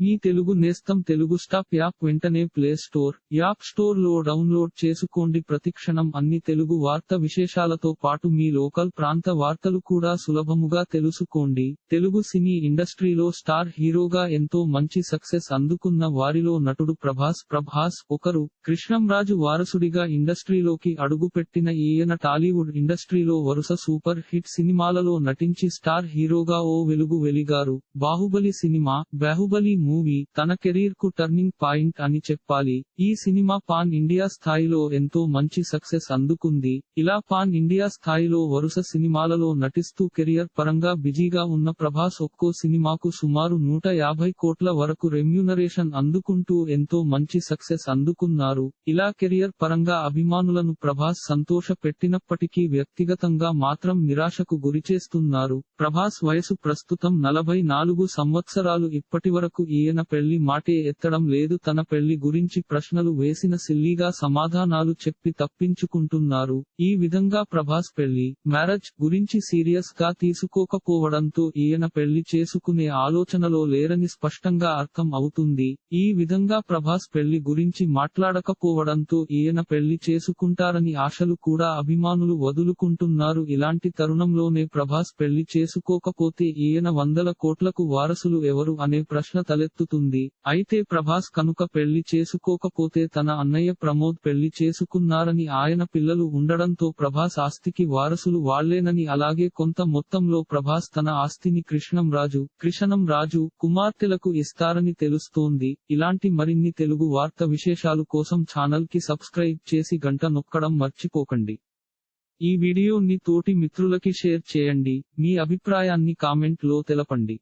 మీ తెలుగు నేస్తం Telugu stop app వెంటనే play store app స్టోర్లో డౌన్లోడ్ చేసుకోండి. ప్రతిక్షణం అన్ని తెలుగు వార్త విశేషాలతో పాటు మీ లోకల్ ప్రాంత వార్తలు కూడా సులభముగా తెలుసుకోండి. తెలుగు సినీ ఇండస్ట్రీలో స్టార్ హీరోగా ఎంతో మంచి సక్సెస్ అందుకున్న వారిలో నటుడు ప్రభాస్. ప్రభాస్ ఒకరు కృష్ణంరాజు వారసుడిగా ఇండస్ట్రీలోకి అడుగుపెట్టిన ఈయన టాలీవుడ్ ఇండస్ట్రీలో వరుస సూపర్ హిట్ సినిమాలలో నటించి స్టార్ హీరోగా ఓ వెలుగు వెలిగారు. బాహుబలి సినిమా బాహుబలి మూవీ తన కెరీర్కు టర్నింగ్ పాయింట్ అని చెప్పాలి. ఈ సినిమా పాన్ ఇండియా స్థాయిలో ఎంతో మంచి సక్సెస్ అందుకుంది. ఇలా పాన్ ఇండియా స్థాయిలో వరుస సినిమాలలో నటిస్తూ కెరియర్ పరంగా బిజీగా ఉన్న ప్రభాస్ ఒక్కో సినిమాకు సుమారు నూట యాభై కోట్ల వరకు రెమ్యూనరేషన్ అందుకుంటూ ఎంతో మంచి సక్సెస్ అందుకున్నారు. ఇలా కెరియర్ పరంగా అభిమానులను ప్రభాస్ సంతోష పెట్టినప్పటికీ వ్యక్తిగతంగా మాత్రం నిరాశకు గురిచేస్తున్నారు. ప్రభాస్ వయసు ప్రస్తుతం నలభై నాలుగు సంవత్సరాలు. ఇప్పటివరకు ఈయన పెళ్ళి మాటే ఎత్తడం లేదు. తన పెళ్ళి గురించి ప్రశ్నలు వేసిన సిల్లీగా సమాధానాలు చెప్పి తప్పించుకుంటున్నారు. ఈ విధంగా ప్రభాస్ పెళ్ళి మ్యారేజ్ గురించి సీరియస్గా తీసుకోకపోవడంతో ఈయన పెళ్ళి చేసుకునే ఆలోచనలో లేరని స్పష్టంగా అర్థం అవుతుంది. ఈ విధంగా ప్రభాస్ పెళ్ళి గురించి మాట్లాడకపోవడంతో ఈయన పెళ్ళి చేసుకుంటారని ఆశలు కూడా అభిమానులు వదులుకుంటున్నారు. ఇలాంటి తరుణంలోనే ప్రభాస్ పెళ్ళి చేసుకోకపోతే ఈయన వందల కోట్లకు వారసులు ఎవరు? అనే ప్రశ్న తలెత్తుతుంది. అయితే ప్రభాస్ కనుక పెళ్ళి చేసుకోకపోతే తన అన్నయ్య ప్రమోద్ పెళ్ళి చేసుకున్నారని ఆయన పిల్లలు ఉండడంతో ప్రభాస్ ఆస్తికి వారసులు వాళ్ళేనని అలాగే కొంత మొత్తంలో ప్రభాస్ తన ఆస్తిని కృష్ణం రాజు కృష్ణం రాజు కుమార్తెలకు ఇస్తారని తెలుస్తోంది. ఇలాంటి మరిన్ని తెలుగు వార్త విశేషాలు కోసం ఛానల్కి సబ్స్క్రైబ్ చేసి గంట నొక్కడం మర్చిపోకండి. ఈ వీడియోని తోటి మిత్రులకి షేర్ చేయండి. మీ అభిప్రాయాన్ని కామెంట్లో తెలపండి.